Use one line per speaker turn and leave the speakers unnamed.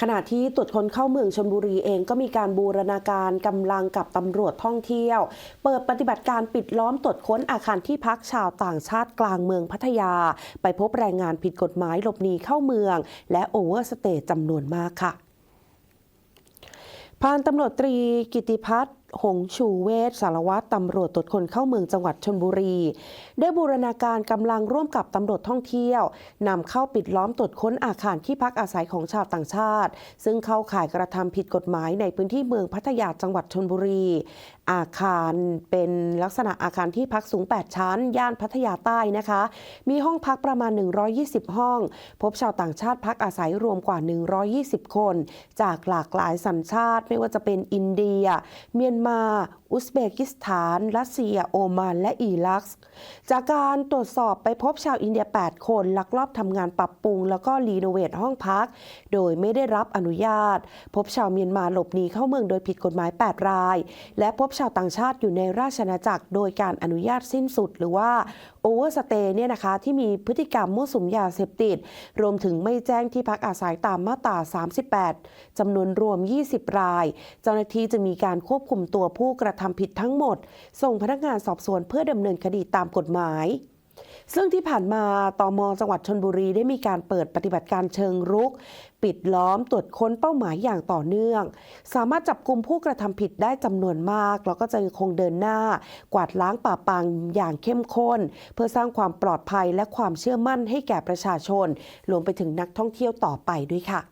ขณะที่ตรวจคนเข้าเมืองชนบุรีเองก็มีการบูรณาการกำลังกับตำรวจท่องเที่ยว เปิดปฏิบัติการปิดล้อมตรวจค้นอาคารที่พักชาวต่างชาติกลางเมืองพัทยา ไปพบแรงงานผิดกฎหมายหลบหนีเข้าเมือง และโอเวอร์สเตย์จำนวนมากค่ะพันตำรวจตรีกิติพัฒน์ หงชูเวศสารวัตรตำรวจตรวจคนเข้าเมืองจังหวัดชนบุรี ได้บูรณาการกำลังร่วมกับตำรวจท่องเที่ยวนำเข้าปิดล้อมตรวจค้นอาคารที่พักอาศัยของชาวต่างชาติ ซึ่งเข้าข่ายกระทำผิดกฎหมายในพื้นที่เมืองพัทยาจังหวัดชนบุรี อาคารเป็นลักษณะอาคารที่พักสูง 8 ชั้น ย่านพัทยาใต้นะคะ มีห้องพักประมาณ 120 ห้อง พบชาวต่างชาติพักอาศัยรวมกว่า 120 คน จากหลากหลายสัญชาติไม่ว่าจะเป็นอินเดีย เมียนมา อุซเบกิสถาน รัสเซีย โอมาน และอิรัก จากการตรวจสอบไปพบชาวอินเดีย 8 คนลักลอบทำงานปรับปรุง แล้วก็รีโนเวทห้องพัก โดยไม่ได้รับอนุญาต พบชาวเมียนมาหลบหนีเข้าเมืองโดยผิดกฎหมาย 8 ราย และพบชาวต่างชาติอยู่ในราชอาณาจักร โดยการอนุญาตสิ้นสุด หรือว่าโอเวอร์สเตย์เนี่ยนะคะที่มีพฤติกรรมมั่วสุมยาเสพติด รวมถึงไม่แจ้งที่พักอาศัยตามมาตรา 38จำนวนรวม 20 ราย เจ้าหน้าที่จะมีการควบคุมตัวผู้กระทำผิดทั้งหมด ส่งพนักงานสอบสวนเพื่อดำเนินคดีตามกฎหมาย ซึ่งที่ผ่านมาตมจังหวัดชนบุรีได้มีการเปิดปฏิบัติการเชิงรุก ปิดล้อมตรวจค้นเป้าหมายอย่างต่อเนื่อง สามารถจับกลุ่มผู้กระทำผิดได้จำนวนมาก แล้วก็จะยังคงเดินหน้า กวาดล้างป่าปรางอย่างเข้มข้น เพื่อสร้างความปลอดภัยและความเชื่อมั่นให้แก่ประชาชนรวมไปถึงนักท่องเที่ยวต่อไปด้วยค่ะ